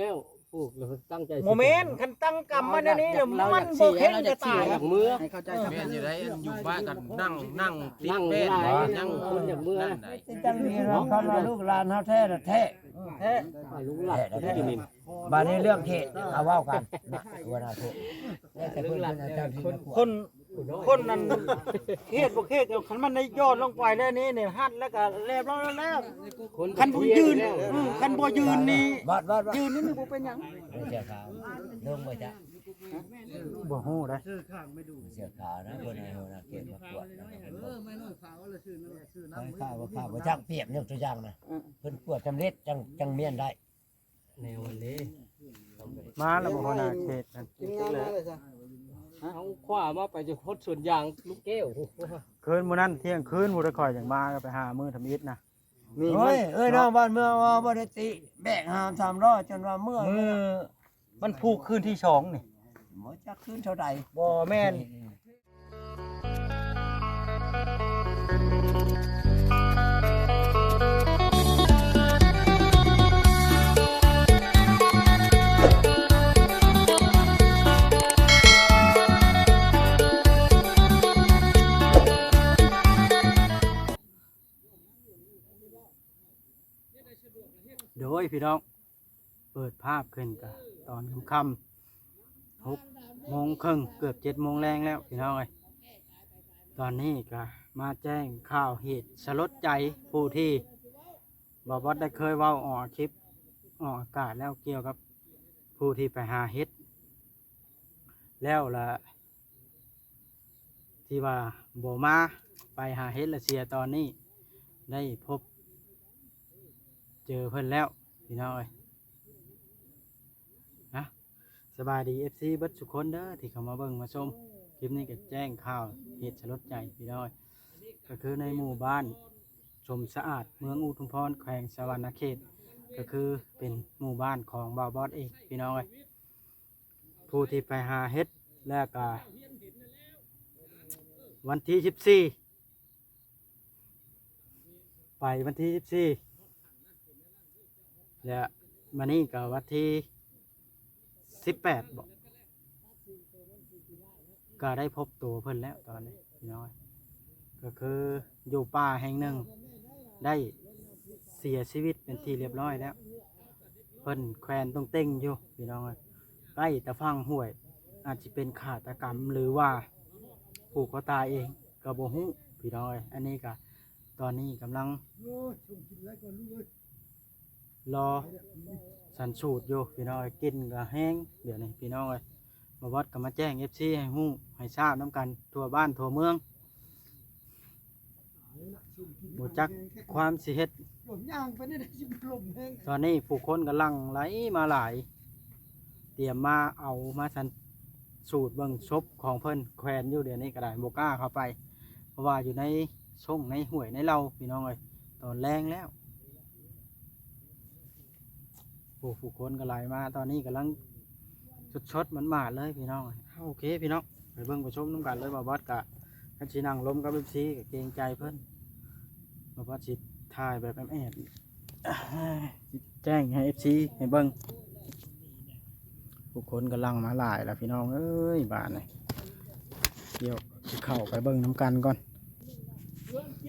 แล้วปลูกแล้วตั้งใจสิโมเมนต์คันตั้งกรรมมาในนี้เดี๋ยวมันบ่เข็นจะตายอยากเมื่อให้เข้าใจแม่นอยู่ได้อยู่บ้านกันนั่งนั่งติดนั่งแป้นหลายนั่งคนอย่างเมื่อนั่นได้จังนี้เราเขาว่าลูกหลานเฮาแท้น่ะแท้ แท้ไปลุงหลับที่กินนี่บาดนี้เรื่องเขตเอาเว้ากันนะตัวนาเขตแต่เพิ่นเป็นอาจารย์ที่คนคน นั้นเฮ็ดบ่เฮ็ดคันมันได้ย้อนลงไปแล้วนี่เนี่ยหัดแล้วก็เรียบร้อยแล้วคันบ่ยืนอืมคันบ่ยืนนี่วัดวัดวัดยืนนี่มันบ่เป็นหยังเสียขาวเรื่องบ่จ๊ะบ่ฮู้ได้เสียขาวนะคนในหัวหน้าเขตมาตรวจเออไม่น้อยขาวละชื่อนั่นชื่อน้ำข้าวข้าวบ่จักเปรียบยกตัวอย่างนะเพิ่นตรวจสำเร็จจังจังเมียนได้แนววันนี้มาแล้วบ่ฮู้น่ะเขตนั่น เขาคว้ามาไปจะพดส่วนยางลูกแก้วคืนมื้อนั้นเที่ยงคืนบ่ได้ค่อยจังมาก็ไปหามื้อทำอิฐนะมีเฮ้ยเอ้ยน้องบ้านเมืองว่าบ่ได้ติแบกหาม300จนว่าเมื่อมือมันผูกคืนที่สองนี่บ่จักคืนเท่าใดบ่แม่น โดยพี่น้อง เปิดภาพขึ้นกับตอนค่ำๆหกโมงครึ่งเกือบเจ็ดโมงแรงแล้วพี่น้องเอ้ยตอนนี้ก็มาแจ้งข่าวเหตุสลดใจผู้ที่บอบอสได้เคยเว่าออกคลิปออกอากาศแล้วเกี่ยวกับผู้ที่ไปหาเห็ดแล้วละที่ว่าโบมาไปหาเห็ดละเสียตอนนี้ได้พบ เจอเพิ่นแล้วพี่น้องเอ้ยนะสบายดีเอฟซีเบิดสุคนเด้อที่เข้ามาเบิ่งมาชมคลิปนี้ก็แจ้งข่าวเหตุสลดใจพี่น้องเอ้ยก็คือในหมู่บ้านชมสะอาดเมืองอุทุมพรแขวงสวรรณเขต ก็คือเป็นหมู่บ้านของบาวบอสเองพี่น้องเอ้ยผู้ที่ไปหาเฮ็ดแล้วก็วันที่สิบสี่ไปวันที่สิบสี่ และมานี่ก็วันที่สิบแปดบอกก็ได้พบตัวเพิ่นแล้วตอนนี้พี่น้อย ก็คืออยู่ป่าแห่งหนึ่ง ได้เสียชีวิตเป็นที่เรียบร้อยแล้ว เพิ่นแควนต้องเต้งอยู่พี่น้องใกล้ตะฟังห้วย อาจจะเป็นฆาตกรรมหรือว่าผูกคอตายเองก็บ่ฮู้พี่น้องอ้ยอันนี้ก็ตอนนี้กำลัง รอสันสูตรอยู่พี่น้องกินก็แห้งเดี๋ยวนี้พี่น้องเอ้ยมาวัดก็มาแจ้งเอฟซีให้ฮู้ให้ทราบน้ำกันทั่วบ้านทั่วเมืองบูจักความสิเฮ็ดตอนนี้ผู้คนกำลังไหลมาหลาย เตรียมมาเอามาสันสูตรเบิ่งศพของเพิ่นแขวนอยู่เดี๋ยวนี้ก็ได้โบก้าเข้าไป เพราะว่าอยู่ในช่งในห้วยในเราพี่น้องเอ้ยตอนแรงแล้ว ผู้ผู้คนก็ไหลมา ตอนนี้กำลังชดชดๆมันมาดเลยพี่น้องโอเคพี่น้องไปเบิ่งไปชมน้ำกันเลยมาบอสกะกันชีนั่งล้มกับลูกซีกับเกรงใจเพิ่นมาบอสสิถ่ายแบบแอบๆสิแจ้งให้เอฟซีให้เบิ่งผู้คนกำลังมาหลายแล้วพี่น้องเอ้ยบานเลยเดี๋ยวเข้าไปเบิ่งน้ำกันก่อน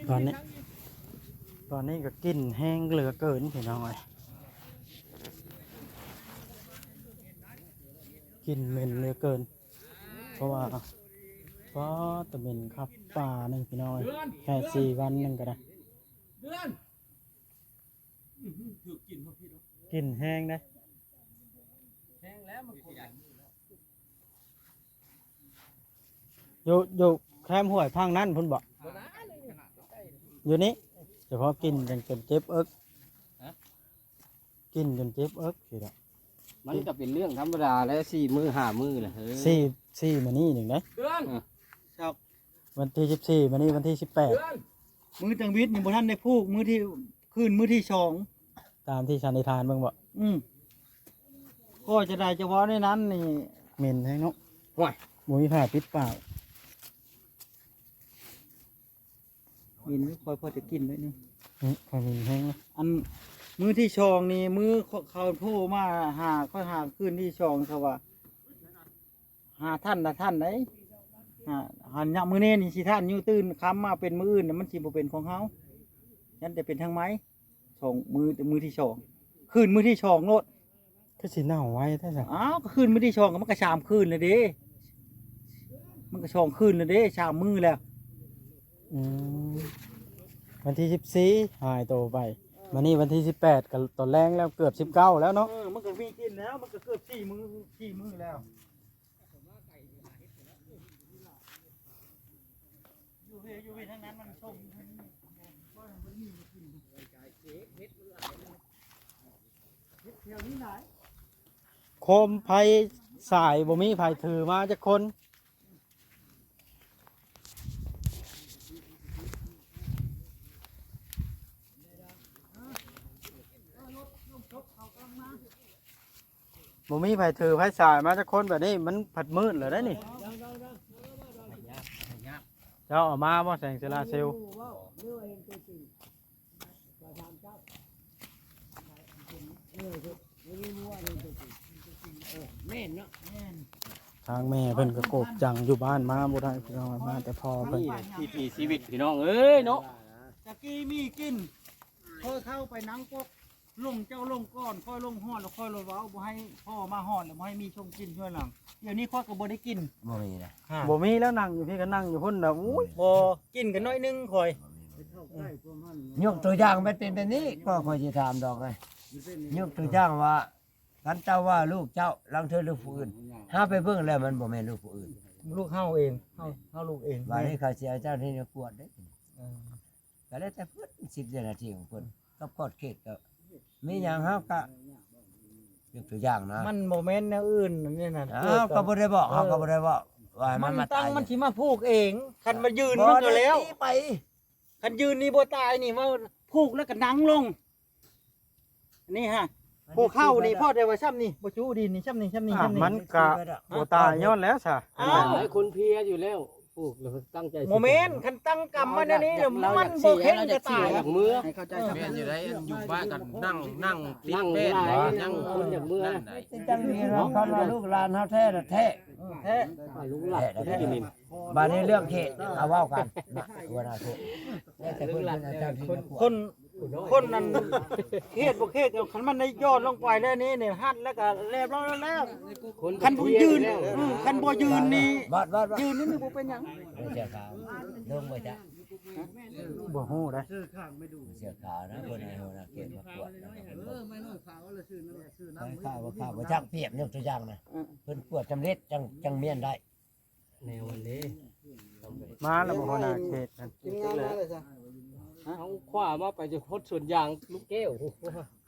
ตอนนี้ ตอนนี้ก็กินแห้งเหลือเกินพี่น้องเอ้ย กินเหม็นเหลือเกิน เพราะว่าเพราะตะเหม็นครับป่าหนึ่งพี่น้อยแค่สี่วันหนึงก็ได้กินแห้งได้อยู่อยู่แคมห้วยพังนั่นพุ่นบอกอยู่นี่เฉพาะกินจนจนเจ็บเอิกกินจนเจ็บเอิกสิละ มันก็เป็นเรื่องธรรมดาแล้วสี่มือห้ามือแหละเฮ้ยสี่สี่มานี่หนึ่งนะวันที่สิบสี่มานี่วันที่สิบแปดมือจังวิทย์ยังบ่ทันได้พูกมือที่คืนมือที่สองตามที่ชันนิทานเบิ่งบ่อืมก็จะได้เฉพาะในนั้นนี่เหม็นให้เนาะว้ายหมูมีผ้าปิดปากกินคอยพอจะกินไว้นี่อืมความเหม็นแห้งเนาะอัน มือที่ชองนี่มือเขาโทรมาหาค่อยหาคืนที่ชองเขาว่า หาท่านนะท่านไหนหาหันยะมือเน่นี่สิท่านอยู่ตื่นค้ำมาเป็นมืออื่นน่ะมันสิบ่เป็นของเขายันจะเป็นทางไม้ชองมือมือที่ชองคืนมือที่ชองโนดก็สิเน่าไว้แท้จ้ะอ้าวก็คืนมือที่ชองก็มันก็ชามคืนเลยเด้มันก็ชองคืนเลยเด้ชามมือแล้วอืมวันที่สิบสี่หายตัวไป วันนี้วันที่สิบแปดกับตอนแรงแล้วเกือบสิบเก้าแล้วเนาะเออมันก็มีกินแล้ว มันก็เกือบสี่มือสี่มือแล้วอยู่เวอยู่เวทั้งนั้นมันชมทั้งนี้ว่ามันมีมากินเฮ็ดเที่ยวนี้ไหนโคมไฟสายบ่มีไฟถือมาจากคน บ่มีไผถือไผสายมาจากคนแบบนี้มันผัดมืดเหรอได้นี่ เจ้าเออกมาบ่แสงเซลาเซลลแม่นเนาะทางแม่เพิ่นก็โกบจังอยู่บ้านมาบ่ได้พี่น้องมาแต่พอเพิ่นนี่ที่ชีวิตพี่น้องเอ้ยเนาะ ตะกี้มีกินค่อยเข้าไปนังกก ลงเจ้าลงก้อนค่อยลงห่อนแล้วค่อยลงเว้าบ่ให้พ่อมาห่อนแล้วบ่ให้มีชงกินช่วยหลังเดี๋ยวนี้ค่อยก็บ่ได้กินบ่มีนะบ่มีแล้วนั่งอยู่พี่ก็นั่งอยู่พุ่นน่ะอุ้ยบ่กินกันน้อยนึงค่อยยกตัวอย่างมันเป็นแบบนี้ ก็คอยจะถามดอกไงยกตัวอย่างว่ากันเจ้าว่าลูกเจ้าลังเธอลูกผู้อื่นห้าไปเบิ่งแล้วมันบ่แม่นลูกผู้อื่น ลูกเฮาเองเฮาเฮาลูกเองว่านี้เขาสิเอาเจ้าที่เนี่ยกวดเด้ก็แล้วแต่เพิ่น10นาทีของเพิ่นกับกอดเขตก็ มีหยังเฮาก็ยกตัวอย่างนะมันโมเมนต์แนวอื่นนี่น่ะอ้าวก็บ่ได้บอกเฮาก็บ่ได้บอกว่าให้มัมันนมาตั้ตางยมันสิมาพูกเอง คันมายืนบ่มันก็ได้แล้วตีไป คันยืนนี่บ่ตายนี่ว่าพูกแล้วก็นั่งลง นี่ฮะพูกเข้านี่พ่อได้ว่าซ้ำนี่บ่จูดินนี่ซ้ำนี่ซ้ำนี่อะซ้ำนี่ มันก็บ่ตายย้อนแล้วซะอ้าว หลายคนเพลียอยู่แล้วป ลูกแล้วตั้งใจสิโมเมนต์คันตั้งกรรมมาในนี้แล้วมันบ่เข็นจะตายอยากเมื่อให้เข้าใจแม่นอยู่ได้อยู่บ้านกันนั่งนั่งติดนั่งแป้นหลายนั่งคนอยากเมื่อนั่นได้จังนี้เราคันว่าลูกหลานเฮาแท้น่ะแท้แท้ลูกหลับได้กินนี่บาดนี้เรื่องเขตเอาเว้ากันนะว่าน่าเขตแล้วแต่เพิ่นเป็นอาจารย์ที่มาคกวดน คนนั้นเฮ็ดบ่เฮ็ดคันมันได้ยอดลงไปแล้วนี่นี่หัดแล้วก็เรียบร้อยแล้วคนคันบ่ยืนแล้วอืมคันบ่ยืนนี่บาดบาดบาดยืนนี่มันบ่เป็นหยังเสียขาวลงไปจ้ะบ่ฮู้ได้เสียขาวนะเพิ่นให้หัวหน้าเขตมากวดเออไม่น้อยขาวละชื่อนั่นชื่อนั้นข้าวว่าข้าวว่าจักเปรียบยกตัวอย่างนะเพิ่นกวดจำเร็จจังจังเมียนได้แนววันนี้มาแล้วบ่หัวหน้าเขตกันทีมงานมา เลยจ้ะเอาขวามาไปจะพดสวนยางลูกแก้ว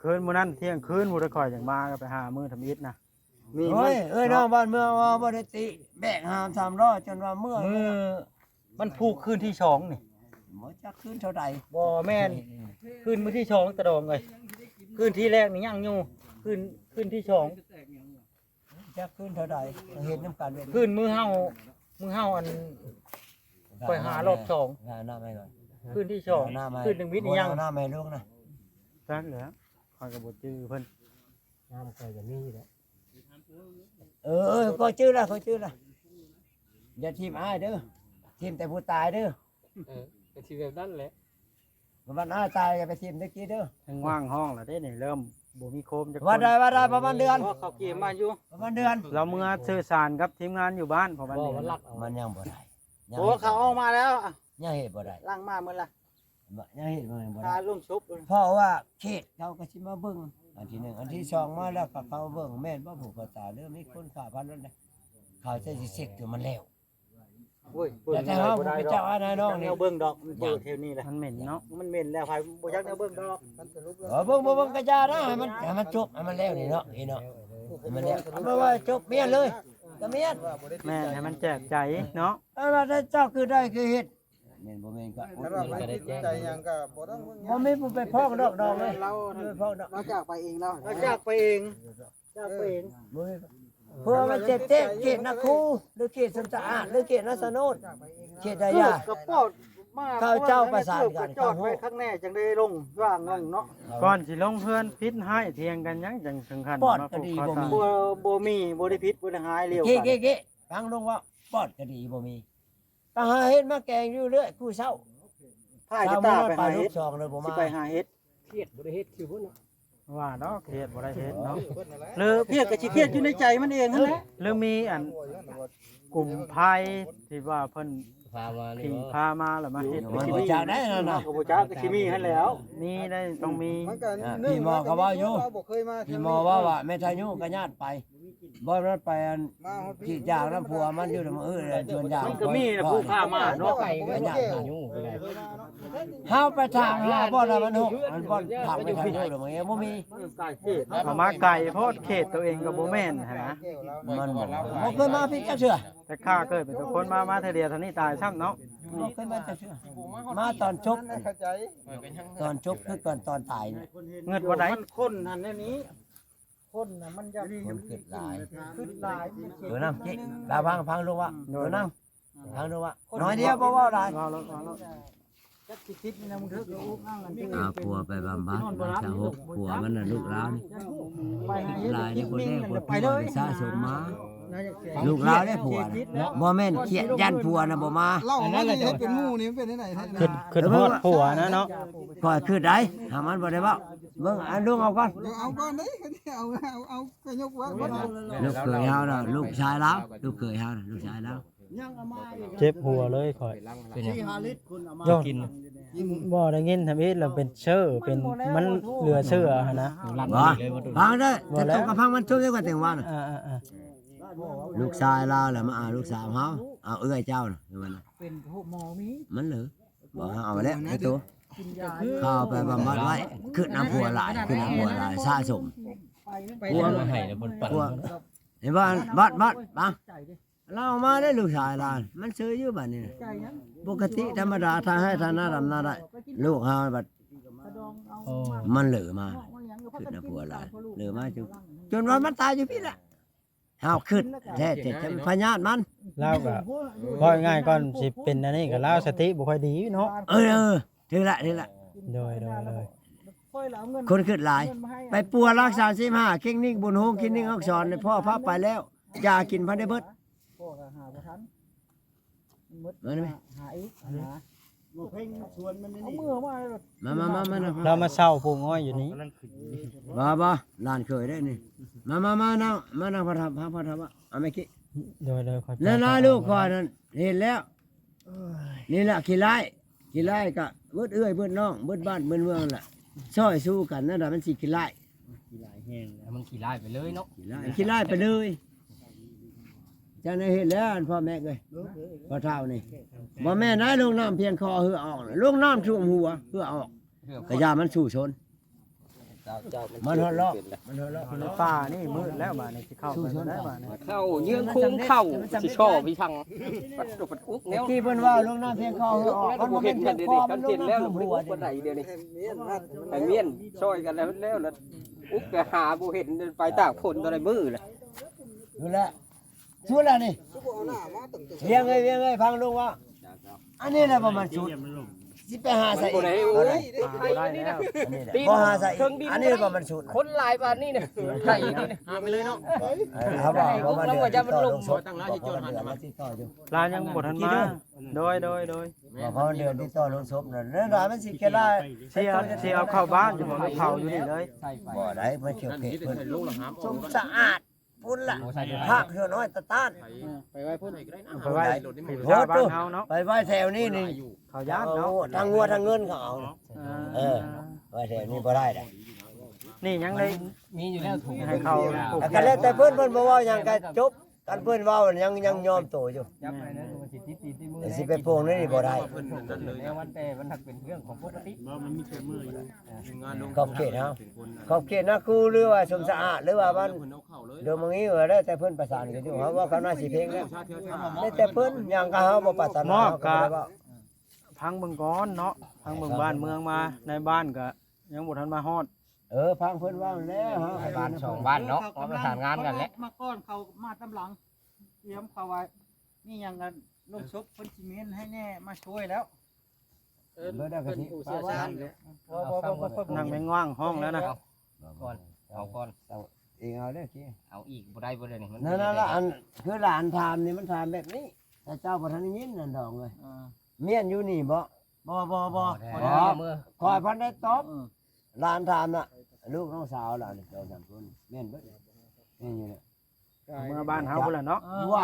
คืนมื้อนั้นเที่ยงคืนบ่ได้คอยจังมาก็ไปหามื้อทำอิฐนะเฮ้ยเอ้ยน้องบ้านเมืองว่าบ่ได้ติ แบกหาม300จนว่าเมื่อยมือมันผูกคืนที่สองนี่บ่จักคืนเท่าใดบ่แม่นคืนมื้อที่สองตะดองเลยคืนที่แรกนี่ยังอยู่คืนคืนที่สองจักคืนเท่าใดเห็นน้ำกันเว้ยคืนมื้อเฮามื้อเฮาอันไปหารอบสองงานหน้าไม่ก่อน คืนที่สองหน้าไม่คืนหนึ่งวิทย์นี่ยังหน้าไม่ลูกนะจักเหลือคอยก็บ่จื้อเพิ่นน้ำคอยจะมีแหละเออเออก็ชื่อละก็ชื่อละอย่าทีมอ้ายเด้อทีมแต่ผู้ตายเด้อเออก็ชีแบบนั้นแหละวันอ้ายตายอย่าไปทีมตะกี้เด้อทั้งว่างห้องแล้วเด้นี่เริ่มบ่มีโคมจักควันนใดวันใดประมาณเดือนเพราะเขาเกมมาอยู่ประมาณเดือน เราเมื่อสื่อสารกับทีมงานอยู่บ้านเพราะวันบ่นี้มันลักเอามันยังบ่ได้ยังโอ้เขาเอามาแล้วอะ ยังเฮ็ดบ่ได้ล้างมาเมื่อละยังเฮ็ดบ่ได้บ่พาได้ลงชุบเลยเพราะว่าเขตเขาก็สิมาเบิ่งอันที่หนึ่งอันที่สองมาแล้วก็เขาเบิ่งแม่นบ่ผูกคอตายเด้อมีคนฆ่าพันนั่นน่ะเขาจะสิเช็คอยู่มันแล้วโอ้ยแต่ถ้าเฮาบ่ไปเจ้าอานายน้องแนนี่วเบิ่งดอกมันเปิดเทวนี้แหละมันเหม็นเนาะมันเหม็นแล้วไผบ่อยากแนวเบิ่งดอกมันสรุปแล้วเออเบิ่งบ่เบิ่งก็อย่านะให้มันให้มันจบให้มันแล้วนี่เนาะนี่เนาะให้มันแล้วเอามาว่าจบเมียนเลยก็เมียนแม่ให้มันแจกใจเนาะ เอาล่ะถ้าเจ้าคือได้คือเฮ็ด แม่นบ่แม่นก็มันก็ได้แจ้งบ่มีผู้ไปพ้องดอกดอกเลยเราไปพ้องดอกเราจากไปเองแล้วเราจากไปเองจากไปเองบ่มีเพื่อมันเจ็บเจ็บเขตนะครูหรือเขตสันสะอาดหรือเขตนัสนุนเขตใดคืออะกระเป๋ามาข้าวเจ้าประสานกัน จอดไว้ข้างแน่จังได้ลงว่างงเนาะก่อนสิลงเพื่อนพิษให้เทียงกันยังจังถึงขั้นปอดมาก็ผูกดีคอบ่มีตายบ่บ่มีบ่ได้พิษบ่ได้หายเร็วเก๊กันเก๊เก๊ฟังลงว่าปอดก็ดีบ่มี ก็หาเฮ็ดมาแกงอยู่เรื่อยผู้เฒ่าพายจะตาไปไปหาลูเฮ็กดซองเลยบ่สิมาไปหาเฮ็ดเครียดบ่ได้เฮ็ดคือพุ่นเนาะว่าดอกเฮ็ดบ่ได้เฮ็ดเนาะเลอเพียกก็สิเครียดอยู่ในใจมันเองนั่นแหละหรือมีอันกลุ่มภัยที่ว่าเพิ่นพามานี่ขี่บ่พามาแล้วมาเฮ็ดมันบ่จักได้นั่นน่ะก็บ่จักก็สิมีหั่นแล้วมีได้ต้องมีอะพี่หมอก็ว่าอยู่พี่หมอว่าว่าแม่ทายุก็ญาติไป บ่รถไปอันที่จางน้ำผัวมันอยู่นำเออชวนยางมันก็มีนะผู้พามาเนาะไก่ก็ญาติหายุ่งไปเลยเฮาไปทางหาบ่ได้มันหกมันบ่ทางไปทางโน้นดอกมันบ่มีใกล้เขตเอามาไก่โพดเขตตัวเองก็บ่แม่นหั้นนะมันบ่บ่เคยมาพี่จักเทื่อแต่ข้าเคยเป็นทุกคนมามาเทอเดียวเท่านี้ตายซ้ำเนาะบ่เคยมาจักเทื่อมาตอนจบตอนจบคือก่อนตอนตายนี่เงินบ่ได้มันคนหันในนี้ คนน่ะมันจะมันเกิดหลายขึ้นหลายมันเขตเดี๋ยวนํจิลาพังพังลูกว่าเดี๋ยวนํพังลูกว่าน้อยเดียวบ่เว้าหลายเอาแล้วเอาแล้วจักสิคิดนี่นะมึงเถอะก็อุ้งอ้างกันที่อาผัวไปบำบัดมาชาหกผัวมันน่ะลูกหลานไปหาเฮ็ดหลายนี่คนแรกคนไปผัวเลยได้สะสมมาน่าจะเสียลูกหลานได้ผัวน่ะบ่แม่นเขียดยันผัวน่ะบ่มาเล่าว่านี่ให้เป็นหมู่นี่มันเป็นที่ไหนให้ขึ้นขึ้นฮอดผัวนะเนาะก่อยคือได้หามันบ่ได้เว้า เบิ่งอันลุงเอาก่อนเดี๋ยวเอาก่อนเด้เอาเอาเอาไปยกไว้ก่อนลูกเคยเฮาน่ะลูกชายแล้วลูกเคยเฮาน่ะลูกชายแล้วเจ็บหัวเลยข่อยเป็นหยังยอดกินบ่ได้ยินทำอีแล้วเป็นเชื่อเป็นมันเหลือเชื่อหั่นนะบ่ฟังเด้อจะตกกับพังมันชุบได้กว่าแต่งว่าน่ะอ่าๆลูกชายเราแหละมาเอาลูกสาวเฮาเอาเอื้อยเจ้าน่ะเดี๋ยวมันน่ะเป็นพวกหมอมีมันเหรอบอกให้เอาไปแล้วไอ้ตัว เข้าไปบำบัดไว้ขึ้นน้ำผัวหลายขึ้นน้ำผัวหลายสะสม ไปกลัวมาให้แล้วบนปั่นกลัวเห็นบ่บัดบัดบังเราเอามาได้ลูกชายเรามันซื้ออยู่บัดนี้น่ะใจนะปกติธรรมดาทางให้ทางหน้าดำหน้าได้ลูกเฮาบัดกระดองเอาโอ้มันเหลือมามาหยังก็พักขึ้นกันน้ำกินผัวหลายตามพ่อลูกเหลือมาจนจนวันมันตายอยู่พี่ละเฮาขึ้นแท้จะจะพญาตมันๆลาวก็บ่ง่ายก่อนสิเป็นอันนี้ก็ลาวสติบ่ค่อยดีเนาะเออเออ ถึงละถึงละ โดยโดยโดย ค่อยแล้วเอาเงินคนขึ้นหลาย เงินมาให้ไปปัวรักษาสิบห้าเข่งนิ่งบุญโฮงคิดนิ่งอักษรในพ่อพาไปแล้วยากินพันได้เบิด พ่อก็หาบ่ทันมันหมดมาได้ไหม หาอีกหาบ่เพ่งชวนมันนี่เอามือมาเลยมามามามานะเรามาเช่าปลูกอ้อยอยู่นี้บ่บ่หลานเคยได้นี่มามามานั่งมานั่งพระธรรมพระพระธรรมเอาไม่คิดโดยโดยค่อยแล้วนะลูกก่อนนั่นเห็นแล้ว นี่แหละขี้ไล่ขี้ไล่กะ เบิดเอื้อยเบิดน้องเบิดบ้านเบิดเมืองแหละช่อยสู้กันนั่นแหละมันสิขี้ไล่แล้วมันขี่ไล่ไปเลยเนาะขี้ไล่ขี้ไล่ไปเลยจังได้เห็นแล้วอันพ่อแม่เอ้ยพอเท่านี่บ่แม่นายลงน้ำเพียงคอเหือออกน่ะลงน้ำท่วมหัวเพื่อออกกระยามันสู่ชน มันทะเลาะมันทะเลาะในป่านี่มืดแล้วบ้านนี้สิเข้าไปบ่ได้บ้านนี้เข้าเยื้องโค้งเข้าสิชอบพี่ทังปัดตุปัดอุกแนวที่เพิ่นว่าลงน้ำเพียงคอเหือออกกัมันนบ่เห็แม่นนกัเพียนงเดี๋ยวคอนี้มันกันลงเห็นแล้วน้ำมันท่วมอุหัวกคนไหนเดี๋ยวนี้ไอ้เมียนช่วยกันแล้วแล้วแล้วอุกก็หาบ่เห็นไปตากฝนตัวใดมือเลยดูแลชุดแล้วนี่เวียงเอ้ยเวียงเอ้ยฟังลุงว่าอันนี้แหละบ่มันชุด สิไปหาใส่อีบ่กได้เอาโอ้เลยยไทยนี่นะอันนี้แหละบ่หาใส่อีกอันนี้บ่มันชุดคนหลายปานนี้เนี่ยไทยนี่นะหาไปเลยเนาะเออเขาบอกว่ามันเดือดติดต่อลงศพบอกว่ามันเดือดมาติดต่ออยู่ลาวยังบ่ทันมาโดยโดยโดยบอกว่ามันเดือดติดต่อลงศพนั่นแล้วร้านมันสิแค่ละสิเอาสิเอาเข้าบ้านอยู่บ่เผาอยู่นี่เลยใส่ไปบ่ได้มันเขียวนั่นเผ็ดที่เพิ่นได้ลงละหามสมสะอาด พุ่นล่ะภาคเหือน้อยตะต้าน ไปไว้พุ่นไปไว้ที่ชาวบ้านเฮาเนาะไปไว้แถวนี้นี่เขาย่านเนาะทางงัวทางเงินเขาเอาน่ะเออไว้แถวนี้บ่ได้ดอกนี่ยังได้มีอยู่แล้วถุงให้เขาปลูกแต่ก็แล้วแต่เพิ่นเพิ่นบ่เว้าหยังก็จบ กันเพิ่นเว้ายังยังยอมโตอยู่จับไปนะมันสิติดติดที่มือแต่สิไปโปงนี่นี่บ่ได้เพิ่นนั่นเลยแนวมันแต่มันถักเป็นเรื่องของปกติงานลงขอบเขตเฮาขอบเขตนะครูหรือว่าสมสะอาดหรือว่ามันเพิ่นเอาเข้าเลยเดี๋ยวมึงนี้ก็ได้แต่เพิ่นประสานกันอยู่เฮาว่าเขาน่าสิเพลงแล้วชาเที่ยวชาได้แต่เพิ่นหยังก็เฮาบ่ปรารถนาเฮาก็บ่ได้เว้าพังเบิ่งก่อนเนาะพังเบิ่งบ้านเมืองมาในบ้านก็ยังบ่ทันมาฮอด เออพังเพิ่นเว้าแล้วเฮาบ้านสองบ้านเนาะเอาประสานงานกันแหละ มาก้อนเขามาตำหลังเตรียมเขาไว้นี่ยังกันลงศพเพิ่นสิเมนให้แน่มาช่วยแล้วเบิดได้กะทิผู้เชี่ยวชาญนั่งไม่ง่วางห้องแล้วนะก่อนเอาก่อนเองเอาเด้อทีเอาอีกบ่ได้บ่ได้นี่มันนั่นน่ะละอันคือหลานถามนี่มันถามแบบนี้แต่เจ้าบ่ทันได้ยินนั่นดอกเลยเมียนอยู่นี่บ่บ่บ่บ่บ่ได้เมื่อคอยพันได้ตอบเออ หลานถามน่ะ ลูกน้องสาวหลานนี่เจ้าสามคนเมียนเบิดนี่อยู่เนี่ยเมื่อบ้านเฮาพุ่นล่ะเนาะ ว่า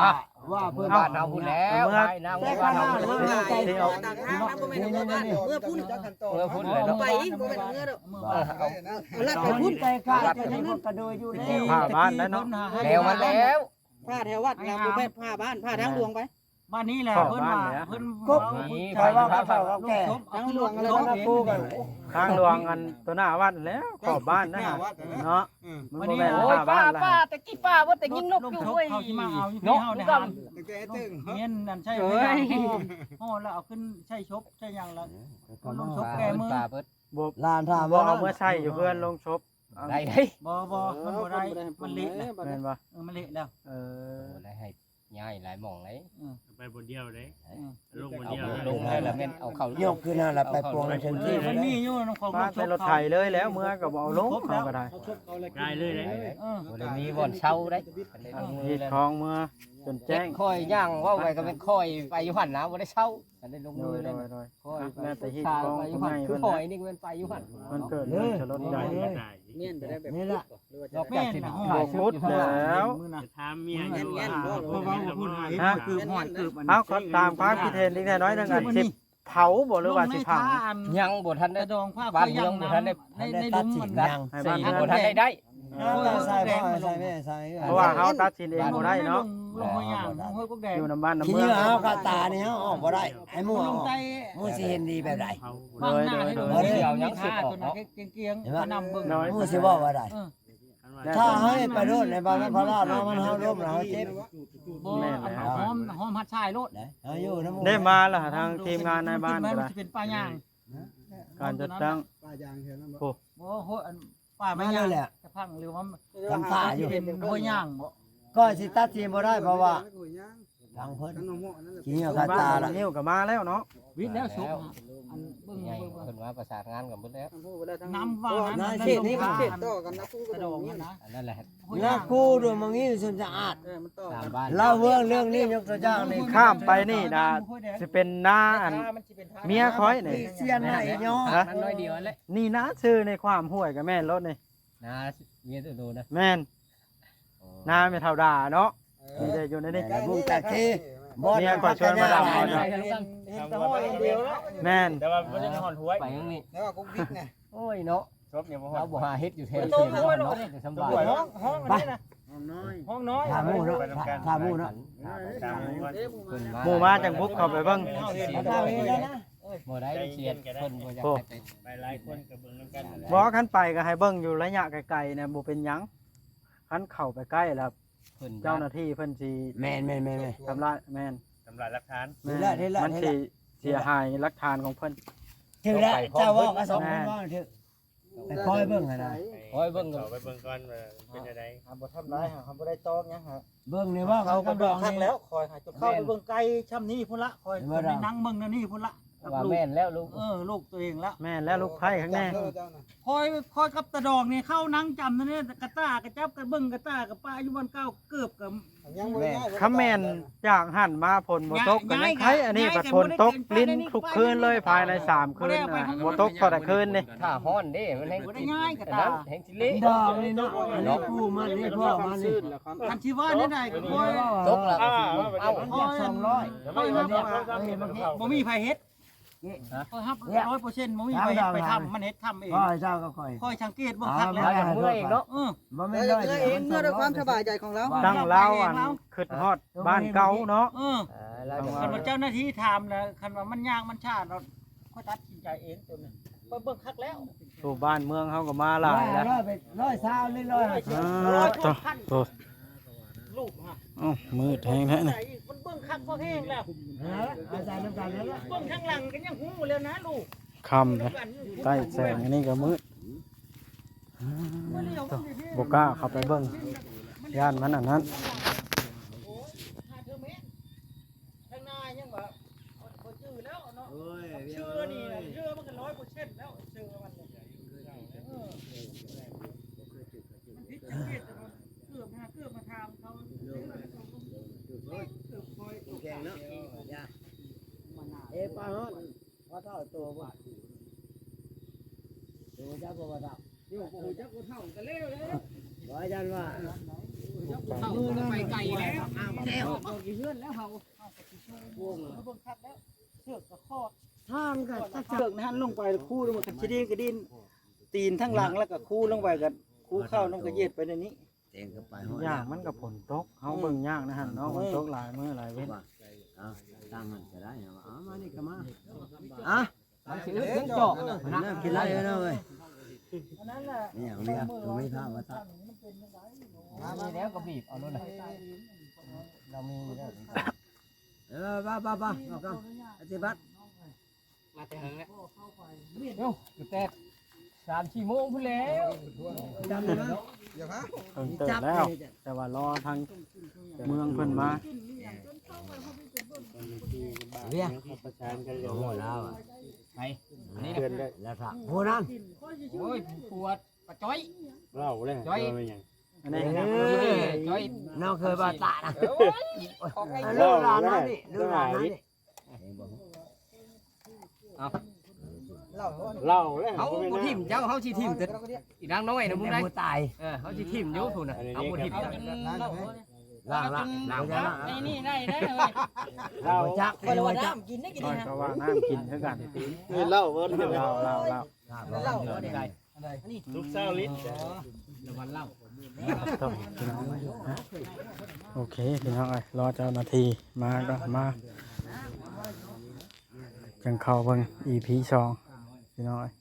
ว่าเพื่อนบ้านเฮาพุ่นแล้วไปนั่งแต่บ้านขนาเฮาดพุ่นว่าแล้วใจเดี๋ยวต่างทางนะบ่แม่นว่าบ้านเมื่อพุ่นเมื่อพุ่นเลยเนาะไปอีกบ่แม่นเมื่อดอกเอาเอาลัดตไปอนพุ่นใจขาดจะยังกระโดดอยู่แล้วผ้าบ้านแล้วเนาะแล้วมันแล้วผ้าแถววัดเราบ่แม่นผ้าบ้านผ้าทางหลวงไป บ้านนี้แหละเพิ่นว่าเพิ่นกุ๊บคอยว่าเขาเฒ่าเขาแก่ทางหลวงอะไรเขามาคู่กันทางหลวงอันตัวหน้าวัดแล้วขอบบ้านนะฮะเนาะมันบ่แม่นโอ้ยผ้าป้าบ้านละป้าตะกี้ป้าว่าแต่ยิงนกอยู่เว้ยเขาสิมาเอาอยู่นที่กเฮานี่เนี่ยก็หาตั้งแต่ตึงเมียนนั่นใช่เอ้ไหมยห่อแล้วเอาขึ้นใช่ชบใช่หยังละลงศพป้าแกเบิดมือป้าเบิดบ่หลานถามบ่ว่าเอาเมื่อใช้อยู่เพื่อนลงชบเอาได้ได้บ่บ่มันบ่ได้มันเละนะแม่นบ่เออมันเละแล้วเออได้ให้ย้ายหลายหม่องเลย ไปบนเดียวเลยอืมลงบนเอาเดียวเลยลงให้แล้วแม่นเอาเข้ายกขึ้นนั่นแหละไปปวงในเชิงเอที่อมันมีอยู่น้องของบ้านใช้รถไถเลยแล้วเมื่อก็บ่เอาลงเขาก็ได้ได้เลยเลยเออบ่ได้มีบ่อนเช่าได้ที่คลองเมื่อจนแจ้แจ้งงค่อยย่างว่าไปก็เป็นค่อยไปอยู่หั่นนะบ่ได้เช่าอันได้ลงโดมือยโดได้ยโดยค่อยแม่แต่ฮีดชาคลองไปอผู้ยู่ใหหั่นญ่คือเพิ่นค่อยนี่มันไปอยู่หั่นมันเกิดเรื่องจะรถใหญ่ได้เมียนไปได้แบบนี่แหละนอกจากสิถ่ายชุพุดดอยู่ข้างหลังแล้วมือน่ะจะทำเมียอยู่เพราะว่าพูดหาเฮ็ดคือห้อยคือมันเอาก็ตามความคิดเห็นนิดหน่อยทั้งนั้นสิเผาบ่หรือว่าสิเผา ยังบ่ทันกได้ระดองผ้าบ้านเมืองบ่ทันได้ในในหลุมมัน ยังให้สี่บ้านบ่เมืองทันได้ได้ใส่พ่อใส่แม่ใส่เพราะว่าเขาตัดสินเองบ่ได้เนาะลงหัวย่างห้วยกุ๊กแดงอยู่น้ำบ้านน้ำขี้เมืเหองงื่อเอากระตาเนี่ยเอาออกบ่ได้ไอ้หมูลเอางออกใต้หมูสิเห็นดีแบบไหนเขาบางหน้าให้ดูโดยโดยเดียวยังสิตัวนั้นเกียงๆก็นำเบิ่ง หมูสิว่าว่าได้เออ ถ้าให้ไปโดนในบ้านพระราชเนาะมันเฮาร่มแล้วเฮาเจ็บบ่หอมหอมหัดชายโลดได้เฮาอยู่น้ำหมูได้มาแล้วทางทีมงานในบ้านมัก็นได้จะเป็นป้าย่างการจัดตั้งป้ายางแถวนั้นบ่บ่โหอันป้าไม่มาย่างเลยแหละจะพังหรือว่าทำท่าอยู่เป็นหัวย่างบ่ก็สิตัดทีมบ่ได้เพราะว่า ทางเพิ่นขนมหม้อนั่นแหละขี้เหงื่อคาบ้าตานละนิ้วก็มาแล้วเนาะวิทย์แล้วสุกอันเบิ่งใหญ่เบิ่งเพิ่นว่าประสานงานกันเบิดแล้วน้ำว่าน่านั้นเช็ดนี่เขตต่อกันนะคู่กกระระดดอองงมันี่นนะนะอันนั้นแหละแล้วกูดูมึงนี่สุนสะอาดเออมันต่อตามกันบ้านเล่าเรื่องเรื่องนี้ยกตัวอย่างนี่ข้ามไปนี่นะสิเป็นหน้าอันเมียคอยนี่เสียนไหนเนาะฮะมันน้อยเดียวนั่นแหละนี่นะชื่อในความห่วยกับแม่นรถนี่นะเมียตัวโดนะแม่นหน้าไม่เท่าด่าเนาะ มีแต่อยู่ในนี้ แต่บุ้งแต่ทีเมียก็ชวนมาดำเอาเนาะ เห็นแต่ห้อยเดียวแล้วแม่นแต่ว่าไม่ได้หอนหวยไปยังนี่แล้วก็กุ๊กบิ๊กไงโอ้ยเนาะครบเนี่ยบ่หอเรานบ่หาเฮ็ดอยู่แถวเชียงเนาะเนาะสบายห้องห้องอันนี้นะห้องน้อยถามหมูเนาะถามหมูเนาะตามก่อนเพิ่นหมู่มาจังบุกเข้าไปเบิ่งถามเองได้นะบ่ได้เชียดเพิ่นบ่อยากให้ไปไปหลายคนกับเบิ่งนำกันบ่คันไปก็ให้เบิ่งอยู่ระยะไกลๆเนี่ยบ่เป็นหยังคันเข้าไปใกล้แล้ว เพิ่นเจ้าหน้าที่เพิ่นสิแม่นแม่นแม่นทำลายแม่นทำลายหลักฐานแม่เห็นแล้วเห็นแล้วมันเห็นแล้วสิเสียหายหลักฐานของเพิ่นถึงแล้วเจ้าว่าก็สองคนว่าถึงแต่คอยเบิ่งให้นะคอยเบิ่งเขาไปเบิ่งก่อนว่าเป็นจังได๋บ่ทำร้ายหาบ่ได้ตอกหยังฮะเบิ่งนี่ว่าเขาเขาก็กำดเบิ่องงคักนี่ แล้วคอยหาจุดเข้าไปเบิ่งไกลช่ำนี้พุ่นละคอยไปนั่งเบิ่งนั่นนี่พุ่นละกับ ว่าลูกแม่นแล้วลูกเออลูกตัวเองละแม่นและลูกไผ่ข้างแน่เจ้าน่ะคอยคอยกับตะดอกนี่เข้านั่งจำนั่นนี่กระต้ากระจับกระเบิ่งกระต้ากับป้าอยู่บนเก้าเกือบกับยังบ่ได้ง่ายคำแม่นจากหันมาฝนบ่ตกกันยังไข่อันนี้บัดฝนตกลิ้นทุกคืนเลยภายในสามคืนน่ะบ่ตกพอแต่คืนนี่ถ้าฮ้อนเด้มันแห้งบ่ได้ง่ายกระอันตานั้นแห้งสิเละดอกนี่เนาะอันนี้กูมันนี่พ่อมันนี่คันชีว่านี่ได้ก็คอยตกแล้วก็สิเอ้าคอยสองร้อยคอยรับบ่มีไผเฮ็ด คอยรับ100%บ่มีไผเฮ็ดไปทำมันเฮ็ดทำเองพ่อเจ้าก็คอยคอยสังเกตเบิ่งคักแล้วเอาอย่างเมื่อยเองเนาะเออบ่แม่เมื่นอร้อยเองเมื่อด้วยความสบายใจของเราตั้งเล่าอันขึ้นฮอดบ้านเก่าเนาะเอออ่าแล้วจะคันว่าเจ้าหน้าที่ถามนะคันว่ามันยากมันชาเราค่อยตัดสินใจเองตัวนี้ไปเบิ่งคักแล้วสู่บ้านเมืองเฮาก็มาหลายแล้วร้อยไปร้อยสาวหรือร้อยห้าสิบอ่าต่อโตลูกฮะ อ้าวมืดแห้งแท้นะมันเบิ่งคักก็แห้งแล้วฮะอาจารย์น้ำตาลแล้วล่ะเบิ่งข้างหลังก็ยังหูแล้วนะลูกคำนะใต้แสงอันนี้ก็มืดบกล้าเข้าไปเบิ่งย่านมันอันนั้น หาเธอแม่ข้างหน้ายังว่าบ่จื้อแล้วเนาะชื่อนี่นะ อ๊ะปลาฮอดว่าเท่าตัวบ่ตัวจักบ่ว่าเท่า โยกโอ้จัก บ่เท่ากันแล้วเลยบ่อาจารย์ว่าเท่าไปไกลแล้วอ้าวแล้วเอากี่เฮือนแล้วเฮาทางกันจักเชือกนั้นลงไปคู่ลงมากับชิดินกระดิน ตีนทั้งหลังแล้วก็คู่ลงไปกันคู่เข้าลงกระเย็ดไปในนี้เต็งก็ไปฮอดยากมันกับฝนตกเฮาเบิ่งยากนะฮะเนาะมันตกหลายมื้อหลายเว้นว่าเอาทางนั้นก็ได้เอาเอมานี่ก็มาอะมันสิอึดถึงจอกน้ำกินไรเนาะเว้ย นี่อย่างนี้ตัวไม่ข้าวว่าตามีแล้วก็บีบเอาโน่นน่ะเรามีแล้วเออป้าป้าป้าเอากันอธิบัติมาแต่เฮิงแล้วโยแต่สามสี่โมงพุ่นแล้วจำได้ไหมอย่าพะเพิ่งเติบแล้ว แต่ว่ารอทางเมืองเพิ่นมา เรียกประชานกันอยู่โอ้แล้วอะไปนี่เพื่อนได้แล้วถ้าโหนั่นโอ้ยปวดปะจ้อยเล่าเลยจ้อยเป็นหยังอันนี้จ้อยน้องเคยบาตานะโอ้ยของไอ้ลูกหลานนั่นนี่ลูกหลานนั่นนี่เล่าว่าเล่าเลยเขาบ่ทิ่มเจ้าเขาสิทิ่มแต่อีนางน้อยนะมึงได้ผู้ตายเออเขาสิทิ่มอยู่พุ่นน่ะเอาบ่ทิ่มร้านไหน ล่างล่างล่างล่างไอ้นี่ได้ได้เลยเล่าจักคนละจักกินได้กินน้อยนะก็ว่าน้ำกินคือกันเล่าเพิ่นเล่าเล่าเล่าเล่าได้ทุกเช้าลิตรระวันเล่าต้องพี่น้องเอ้ยฮะโอเคพี่น้องเอ้ยรอเจ้าหน้าที่มาก็มาจังเข้าเบิ่ง EP สองพี่น้องเอ้ย